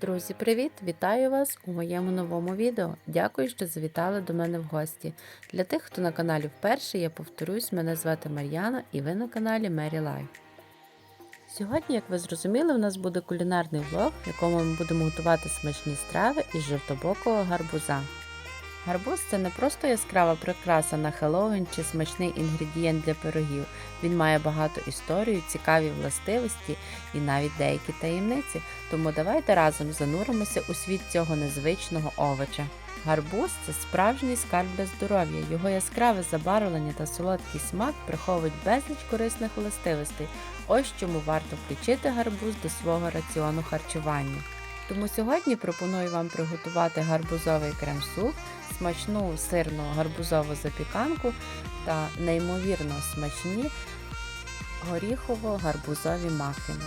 Друзі, привіт! Вітаю вас у моєму новому відео. Дякую, що завітали до мене в гості. Для тих, хто на каналі вперше, я повторюсь, мене звати Мар'яна і ви на каналі Мері Life. Сьогодні, як ви зрозуміли, у нас буде кулінарний влог, в якому ми будемо готувати смачні страви із жовтобокого гарбуза. Гарбуз це не просто яскрава прикраса на Хеллоуін чи смачний інгредієнт для пирогів. Він має багато історій, цікаві властивості і навіть деякі таємниці. Тому давайте разом зануримося у світ цього незвичного овоча. Гарбуз це справжній скарб для здоров'я. Його яскраве забарвлення та солодкий смак приховують безліч корисних властивостей. Ось чому варто включити гарбуз до свого раціону харчування. Тому сьогодні пропоную вам приготувати гарбузовий крем-суп, смачну сирну гарбузову запіканку та неймовірно смачні горіхово-гарбузові мафіни.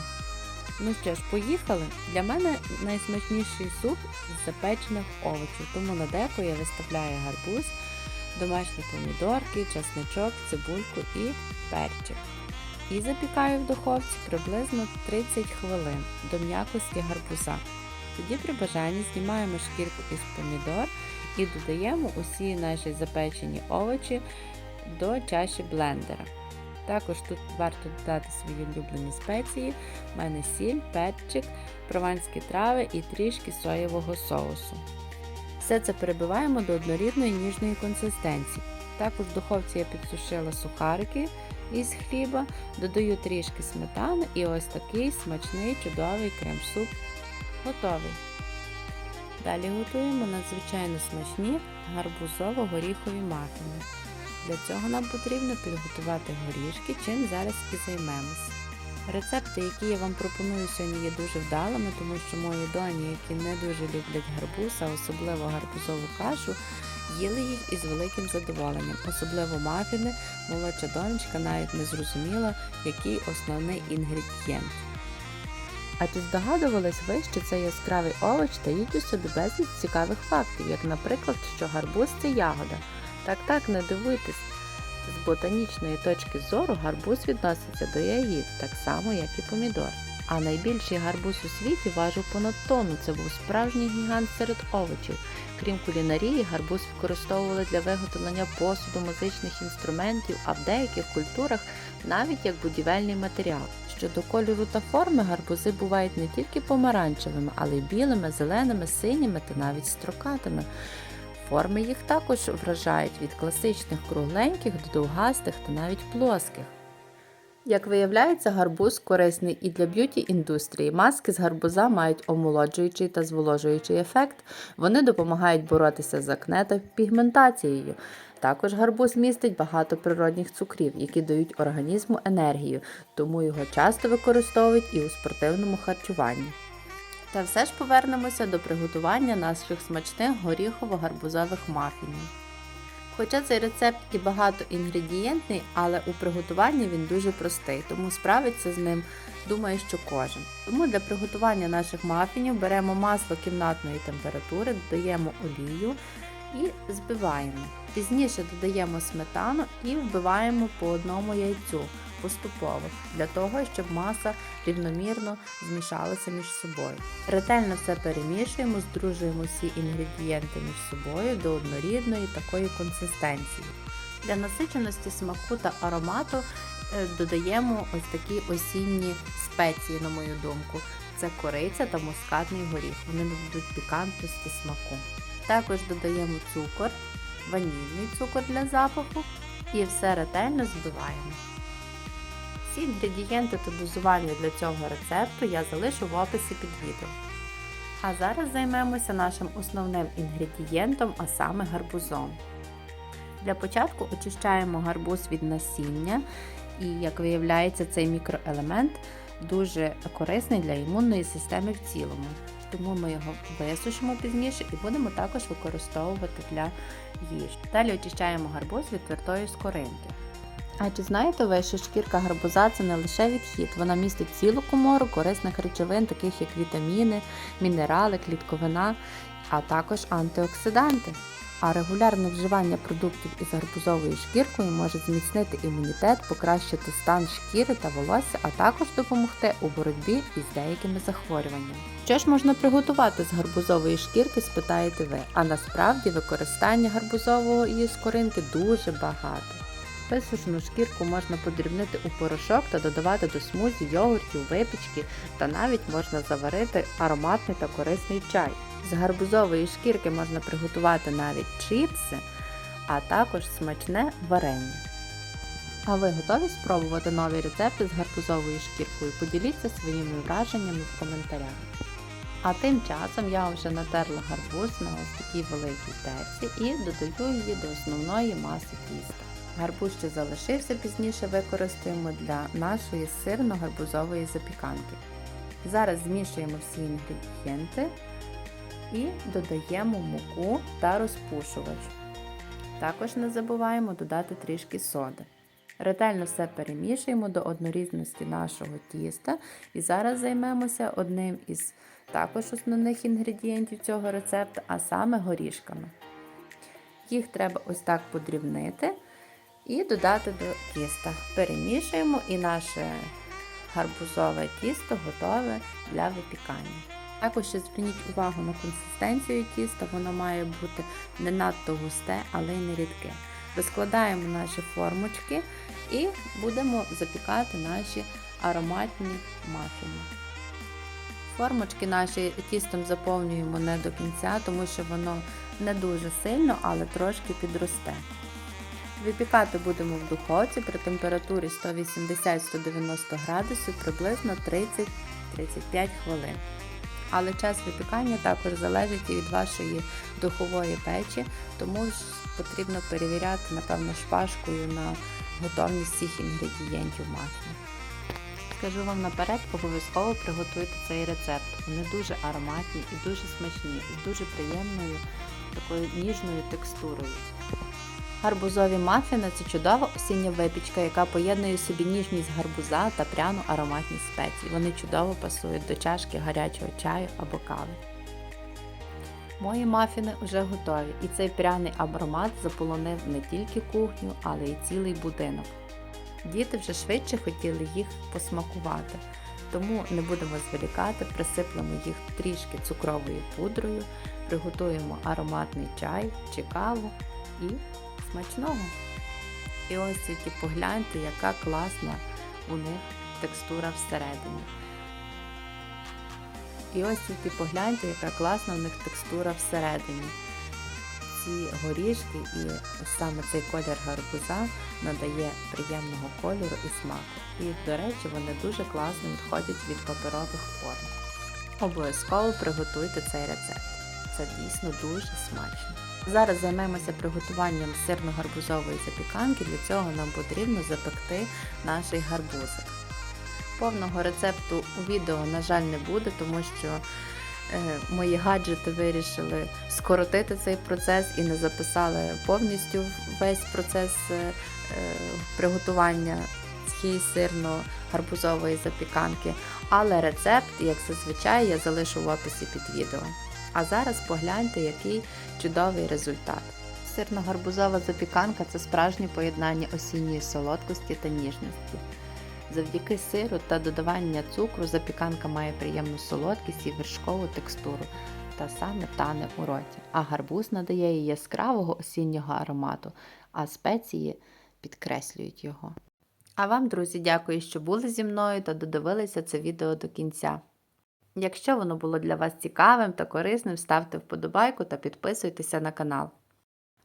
Ну що ж, поїхали. Для мене найсмачніший суп з запечених овочів, тому на деко я виставляю гарбуз, домашні помідорки, чесничок, цибульку і перчик. І запікаю в духовці приблизно 30 хвилин до м'якості гарбуза. Тоді при бажанні знімаємо шкірку із помідор і додаємо усі наші запечені овочі до чаші блендера. Також тут варто додати свої улюблені спеції, у мене сіль, перчик, прованські трави і трішки соєвого соусу. Все це перебиваємо до однорідної ніжної консистенції. Також в духовці я підсушила сухарики із хліба, додаю трішки сметани і ось такий смачний чудовий крем-суп готовий. Далі готуємо надзвичайно смачні гарбузово-горіхові мафіни. Для цього нам потрібно підготувати горішки, чим зараз і займемось. Рецепти, які я вам пропоную сьогодні, є дуже вдалими, тому що мої доні, які не дуже люблять гарбуз, а особливо гарбузову кашу, їли їх із великим задоволенням. Особливо мафіни, молодша донечка навіть не зрозуміла, який основний інгредієнт. А чи здогадувались ви, що цей яскравий овоч таїть у собі безліч цікавих фактів, як, наприклад, що гарбуз це ягода. Так так, не дивуйтесь. З ботанічної точки зору гарбуз відноситься до ягід, так само, як і помідор. А найбільший гарбуз у світі важив понад тонну. Це був справжній гігант серед овочів. Крім кулінарії, гарбуз використовували для виготовлення посуду, музичних інструментів, а в деяких культурах навіть як будівельний матеріал. Щодо кольору та форми, гарбузи бувають не тільки помаранчевими, але й білими, зеленими, синіми та навіть строкатими. Форми їх також вражають від класичних кругленьких до довгастих та навіть плоских. Як виявляється, гарбуз корисний і для б'юті індустрії. Маски з гарбуза мають омолоджуючий та зволожуючий ефект. Вони допомагають боротися з акне та пігментацією. Також гарбуз містить багато природних цукрів, які дають організму енергію, тому його часто використовують і у спортивному харчуванні. Та все ж повернемося до приготування наших смачних горіхово-гарбузових мафінів. Хоча цей рецепт і багато інгредієнтний, але у приготуванні він дуже простий, тому справиться з ним, думаю, що кожен. Тому для приготування наших мафінів беремо масло кімнатної температури, додаємо олію і збиваємо. Пізніше додаємо сметану і вбиваємо по одному яйцю поступово, для того, щоб маса рівномірно змішалася між собою. Ретельно все перемішуємо, здружуємо всі інгредієнти між собою до однорідної такої консистенції. Для насиченості смаку та аромату е, додаємо ось такі осінні спеції, на мою думку. Це кориця та мускатний горіх. Вони додадуть пікантності смаку. Також додаємо цукор, ванільний цукор для запаху і все ретельно збиваємо. Всі інгредієнти та дозування для цього рецепту я залишу в описі під відео. А зараз займемося нашим основним інгредієнтом, а саме гарбузом. Для початку очищаємо гарбуз від насіння, і, як виявляється, цей мікроелемент дуже корисний для імунної системи в цілому. Тому ми його висушимо пізніше і будемо також використовувати для їжі. Далі очищаємо гарбуз від твердої скоринки. А чи знаєте ви, що шкірка гарбуза це не лише відхід, вона містить цілу комору корисних речовин, таких як вітаміни, мінерали, клітковина, а також антиоксиданти. А регулярне вживання продуктів із гарбузовою шкіркою може зміцнити імунітет, покращити стан шкіри та волосся, а також допомогти у боротьбі із деякими захворюваннями. Що ж можна приготувати з гарбузової шкірки, спитаєте ви, а насправді використання гарбузової скоринки дуже багато. Висушену шкірку можна подрібнити у порошок та додавати до смузі, йогуртів, випічки та навіть можна заварити ароматний та корисний чай. З гарбузової шкірки можна приготувати навіть чіпси, а також смачне варення. А ви готові спробувати нові рецепти з гарбузовою шкіркою? Поділіться своїми враженнями в коментарях. А тим часом я вже натерла гарбуз на ось такій великій терці і додаю її до основної маси тіста. Гарбуз, що залишився, пізніше використаємо для нашої сирно-гарбузової запіканки. Зараз змішуємо всі інгредієнти і додаємо муку та розпушувач. Також не забуваємо додати трішки соди. Ретельно все перемішуємо до однорідності нашого тіста і зараз займемося одним із також основних інгредієнтів цього рецепту, а саме горішками. Їх треба ось так подрібнити і додати до тіста. Перемішуємо і наше гарбузове тісто готове для випікання. Також ще зверніть увагу на консистенцію тіста, воно має бути не надто густе, але й не рідке. Розкладаємо наші формочки і будемо запікати наші ароматні мафіни. Формочки наші тістом заповнюємо не до кінця, тому що воно не дуже сильно, але трошки підросте. Випікати будемо в духовці при температурі 180-190 градусів приблизно 30-35 хвилин. Але час випікання також залежить і від вашої духової печі, тому ж потрібно перевіряти, напевно, шпажкою на готовність всіх інгредієнтів мафіни. Скажу вам наперед, обов'язково приготуйте цей рецепт. Вони дуже ароматні і дуже смачні, з дуже приємною такою ніжною текстурою. Гарбузові мафіни це чудова осіння випічка, яка поєднує собі ніжність гарбуза та пряну ароматність спецій. Вони чудово пасують до чашки гарячого чаю або кави. Мої мафіни вже готові, і цей пряний аромат заполонив не тільки кухню, але й цілий будинок. Діти вже швидше хотіли їх посмакувати, тому не будемо зволікати, присиплемо їх трішки цукровою пудрою, приготуємо ароматний чай чи каву і смачного. І ось тільки погляньте, яка класна у них текстура всередині. І ось тільки погляньте, яка класна у них текстура всередині. Ці горішки і саме цей колір гарбуза надає приємного кольору і смаку. І, до речі, вони дуже класно відходять від паперових форм. Обов'язково приготуйте цей рецепт. Це дійсно дуже смачно. Зараз займемося приготуванням сирно-гарбузової запіканки. Для цього нам потрібно запекти наш гарбузик. Повного рецепту у відео, на жаль, не буде, тому що е, мої гаджети вирішили скоротити цей процес і не записали повністю весь процес е, е, приготування цієї сирно-гарбузової запіканки. Але рецепт, як зазвичай, я залишу в описі під відео. А зараз погляньте, який чудовий результат. Сирно-гарбузова запіканка це справжнє поєднання осінньої солодкості та ніжності. Завдяки сиру та додавання цукру запіканка має приємну солодкість і вершкову текстуру та саме тане у роті, а гарбуз надає їй яскравого осіннього аромату, а спеції підкреслюють його. А вам, друзі, дякую, що були зі мною та додивилися це відео до кінця. Якщо воно було для вас цікавим та корисним, ставте вподобайку та підписуйтеся на канал.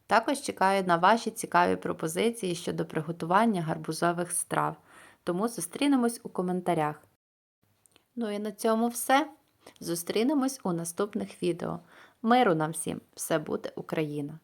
Також чекаю на ваші цікаві пропозиції щодо приготування гарбузових страв, тому зустрінемось у коментарях. Ну і на цьому все. Зустрінемось у наступних відео. Миру нам всім! Все буде Україна!